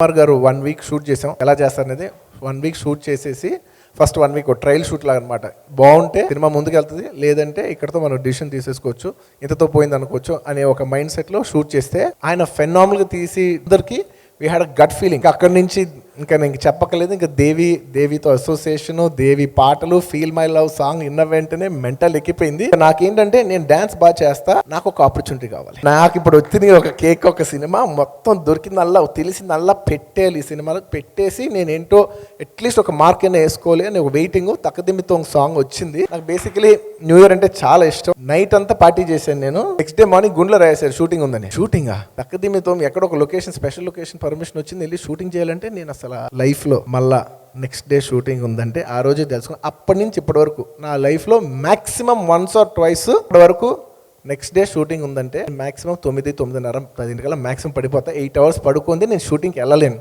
కుమార్ గారు one week shoot చేసాం ఎలా చేస్తారనేది వన్ వీక్ షూట్ చేసేసి first one week trial shoot లాగా అనమాట బాగుంటే సినిమా ముందుకెళ్తుంది లేదంటే ఇక్కడతో మనం డిసిషన్ తీసేసుకోవచ్చు ఇంతతో పోయింది అనుకోవచ్చు అనే ఒక మైండ్ సెట్లో షూట్ చేస్తే ఆయన ఫెనామల్గా తీసి అందరికీ వీ హ్యాడ్ గట్ ఫీలింగ్ అక్కడి నుంచి ఇంకా నేను చెప్పక్కలేదు ఇంకా దేవి దేవితో అసోసియేషను దేవి పాటలు ఫీల్ మై లవ్ సాంగ్ విన్న వెంటనే మెంటల్ ఎక్కిపోయింది. నాకేంటంటే నేను డ్యాన్స్ బాగా చేస్తా నాకు ఒక ఆపర్చునిటీ కావాలి. నాకు ఇప్పుడు వచ్చింది ఒక కేక్ ఒక సినిమా మొత్తం దొరికిందల్లా తెలిసిందల్లా పెట్టేయాలి ఈ సినిమాలో. పెట్టేసి నేను ఏంటో అట్లీస్ట్ ఒక మార్క్ అయినా వేసుకోవాలి అని ఒక వెయిటింగ్ తక్కదిమ్మితో ఒక సాంగ్ వచ్చింది. నాకు బేసికలీ న్యూ ఇయర్ అంటే చాలా ఇష్టం. నైట్ అంతా పార్టీ చేశాను నేను. నెక్స్ట్ డే మార్నింగ్ గుండెలో రాయేశారు షూటింగ్ ఉందని. షూటింగ్ మీతో ఎక్కడ ఒక లొకేషన్ స్పెషల్ లొకేషన్ పర్మిషన్ వచ్చింది వెళ్ళి షూటింగ్ చేయాలంటే నేను అసలు లైఫ్లో మళ్ళా నెక్స్ట్ డే షూటింగ్ ఉందంటే ఆ రోజే తెలుసుకుని అప్పటి నుంచి ఇప్పటి వరకు నా లైఫ్లో మ్యాక్సిమం వన్స్ ఆర్ ట్వైస్ ఇప్పటి వరకు నెక్స్ట్ డే షూటింగ్ ఉందంటే మాక్సిమం తొమ్మిది తొమ్మిదిన్నర పదింటికల్లా మాక్సిమం పడిపోతా. ఎయిట్ అవర్స్ పడుకుంది నేను షూటింగ్కి వెళ్ళలేను.